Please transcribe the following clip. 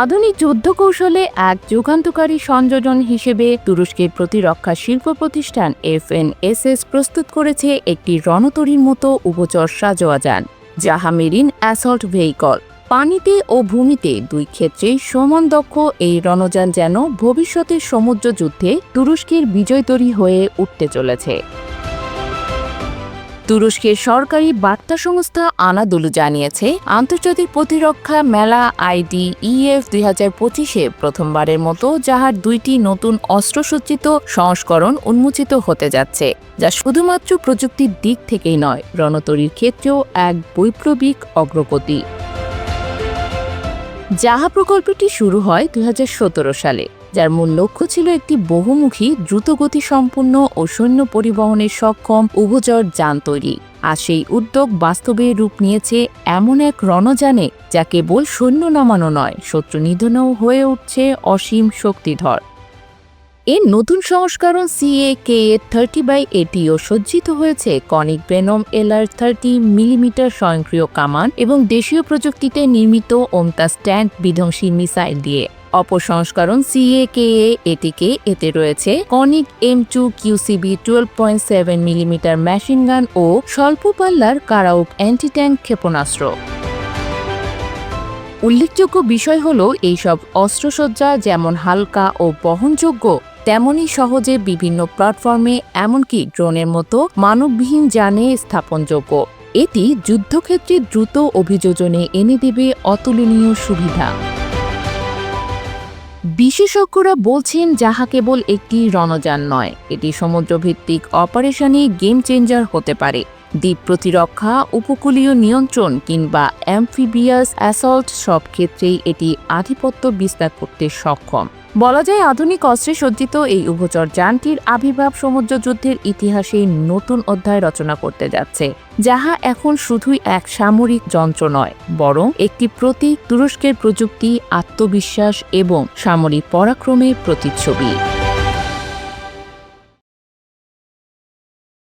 আধুনিক যুদ্ধ কৌশলে এক যুগান্তকারী সংযোজন হিসেবে তুরস্কের প্রতিরক্ষা শিল্প প্রতিষ্ঠান এফএনএসএস প্রস্তুত করেছে একটি রণতরীর মতো উপচর সাজোয়া যান যাহা মেরিন অ্যাসল্ট ভেহিকল। পানিতে ও ভূমিতে দুই ক্ষেত্রেই সমান দক্ষ এই রণযান যেন ভবিষ্যতের সমুদ্র যুদ্ধে তুরস্কের বিজয়তরী হয়ে উঠতে চলেছে। তুরস্কের সরকারি বার্তা সংস্থা আনাদুলু জানিয়েছে, আন্তর্জাতিক প্রতিরক্ষা মেলা আইডি ইএফ দুই হাজার পঁচিশে প্রথমবারের মতো যাহার দুইটি নতুন অস্ত্রসজ্জিত সংস্করণ উন্মোচিত হতে যাচ্ছে, যা শুধুমাত্র প্রযুক্তির দিক থেকেই নয়, রণতরীর ক্ষেত্রেও এক বৈপ্লবিক অগ্রগতি। যাহা প্রকল্পটি শুরু হয় দুই হাজার সতেরো সালে যার মূল লক্ষ্য ছিল একটি বহুমুখী দ্রুতগতি সম্পন্ন ও সৈন্য পরিবহনের সক্ষম উভচর যান তৈরি। আর সেই উদ্যোগ বাস্তবে রূপ নিয়েছে এমন এক রণযানে যা কেবল সৈন্য নামানো নয়, শত্রু নিধনও হয়ে উঠছে অসীম শক্তিধর। এর নতুন সংস্করণ সিএ কে এ থার্টি বাই এটিও সজ্জিত হয়েছে কনিক বেনম এলআর থার্টি মিলিমিটার স্বয়ংক্রিয় কামান এবং দেশীয় প্রযুক্তিতে নির্মিত ওমতা স্ট্যান্ড বিধ্বংসী মিসাইল দিয়ে। অপর সংস্করণ সিএ কে এ এটিকে এতে রয়েছে। Conic M two QCB twelve point seven millimetre machine gun ও স্বল্প পাল্লার কারাউক অ্যান্টি ট্যাঙ্ক ক্ষেপণাস্ত্র। উল্লেখযোগ্য বিষয় হল, এইসব অস্ত্রসজ্জা যেমন হালকা ও বহনযোগ্য তেমনই সহজে বিভিন্ন প্ল্যাটফর্মে এমনকি ড্রোনের মতো মানববিহীন যানে স্থাপনযোগ্য। এটি যুদ্ধক্ষেত্রে দ্রুত অভিযোজনে এনে দেবে অতুলনীয় সুবিধা। বিশেষজ্ঞরা বলছেন যাহা কেবল একটি রণযান নয়, এটি সমুদ্রভিত্তিক অপারেশনে গেম চেঞ্জার হতে পারে। দ্বীপ প্রতিরক্ষা, উপকূলীয় নিয়ন্ত্রণ কিংবা অ্যামফিবিয়াস অ্যাসল্ট সব ক্ষেত্রেই এটি আধিপত্য বিস্তার করতে সক্ষম। বলা যায় আধুনিক অস্ত্রে সজ্জিত এই উভচর যানটির আবির্ভাব সমুদ্র যুদ্ধের ইতিহাসে নতুন অধ্যায় রচনা করতে যাচ্ছে, যাহা এখন শুধুই এক সামরিক যন্ত্র নয়, বরং একটি প্রতীক তুরস্কের প্রযুক্তি, আত্মবিশ্বাস এবং সামরিক পরাক্রমের প্রতিচ্ছবি।